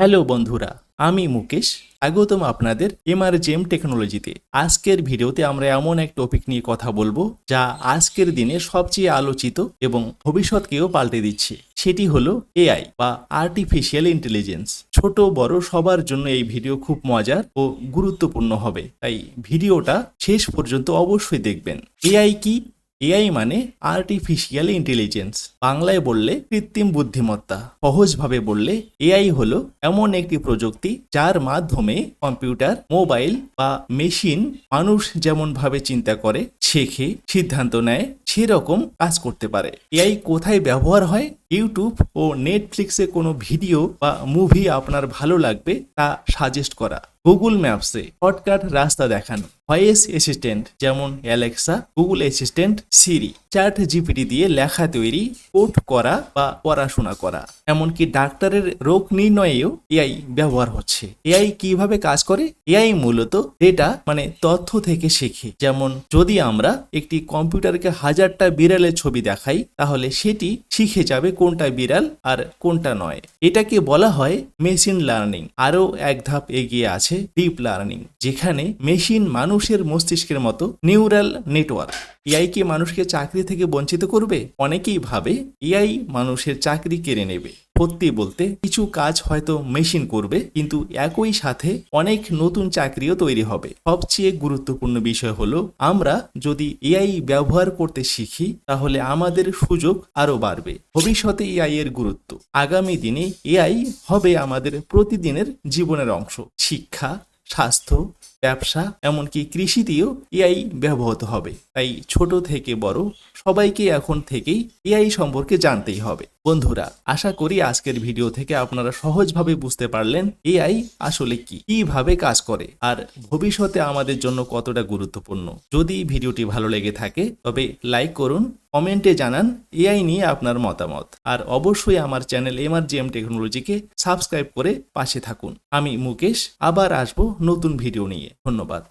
Hello বন্ধুরা, আমি মুকেশ। স্বাগতম আপনাদের এমআরজেম টেকনোলজিতে। আজকের ভিডিওতে আমরা এমন এক টপিক নিয়ে কথা বলব, যা আজকের দিনে সবচেয়ে আলোচিত এবং ভবিষ্যৎকেও পাল্টে দিচ্ছে। সেটি হলো এআই বা আর্টিফিশিয়াল ইন্টেলিজেন্স ছোট বড় সবার জন্য এই ভিডিও খুব মজার ও গুরুত্বপূর্ণ হবে। তাই ভিডিওটা শেষ পর্যন্ত অবশ্যই দেখবেন। এআই কি? এআই মানে আর্টিফিশিয়াল ইন্টেলিজেন্স বাংলায় বললে কৃত্রিম বুদ্ধিমত্তা। সহজভাবে বললে এআই হলো এমন একটি প্রযুক্তি যার মাধ্যমে কম্পিউটার, মোবাইল বা মেশিন মানুষ যেমন ভাবে চিন্তা করে, শেখে, সিদ্ধান্ত নেয়, সেরকম কাজ করতে পারে। এআই কোথায় ব্যবহার হয়? ইউটিউব ও নেটফ্লিক্সে কোনো ভিডিও বা মুভি আপনার ভালো লাগবে তা সাজেস্ট করা। গুগল ম্যাপসে শর্টকাট রাস্তা দেখানো। ভয়েস অ্যাসিস্ট্যান্ট যেমন Alexa Google assistant Siri ChatGPT দিয়ে লেখা তৈরি, কোড করা বা পড়াশোনা করা। এমনকি ডাক্তারের রোগ নির্ণয়েও এআই ব্যবহার হচ্ছে। এআই কীভাবে কাজ করে? এআই মূলত ডেটা মানে তথ্য থেকে শেখে। যেমন, যদি আমরা একটি কম্পিউটারকে হাজারটা বিড়ালের ছবি দেখাই, তাহলে সেটি শিখে যাবে কোনটা বিড়াল আর কোনটা নয়। এটাকে বলা হয় মেশিন লার্নিং আরও এক ধাপ এগিয়ে আছে ডিপ লার্নিং যেখানে মেশিন মানুষের মস্তিষ্কের মতো নিউরাল নেটওয়ার্ক এআই কি মানুষকে চাকরি থেকে বঞ্চিত করবে? অনেকেই ভাবে এআই মানুষের চাকরি কেড়ে নেবে। সত্যি বলতে, কিছু কাজ হয়তো মেশিন করবে, কিন্তু একই সাথে অনেক নতুন চাকরিও তৈরি হবে। সবচেয়ে গুরুত্বপূর্ণ বিষয় হলো, আমরা যদি এআই ব্যবহার করতে শিখি, তাহলে আমাদের সুযোগ আরও বাড়বে। ভবিষ্যতে এআই এর গুরুত্ব। আগামী দিনে এআই হবে আমাদের প্রতিদিনের জীবনের অংশ। শিক্ষা স্বাস্থ্য, ব্যবসা, এমনকি কৃষিতেও এআই ব্যবহৃত হবে। তাই ছোট থেকে বড় সবাইকে এখন থেকেই এআই সম্পর্কে জানতেই হবে। বন্ধুরা, আশা করি আজকের ভিডিও থেকে আপনারা সহজভাবে বুঝতে পারলেন এআই আসলে কি, কীভাবে কাজ করে, আর ভবিষ্যতে আমাদের জন্য কতটা গুরুত্বপূর্ণ। যদি ভিডিওটি ভালো লেগে থাকে, তবে লাইক করুন, কমেন্টে জানান এআই নিয়ে আপনার মতামত। আর অবশ্যই আমার চ্যানেল এমআরজিএম টেকনোলজিকে সাবস্ক্রাইব করে পাশে থাকুন। আমি মুকেশ, আবার আসব নতুন ভিডিও নিয়ে। ধন্যবাদ।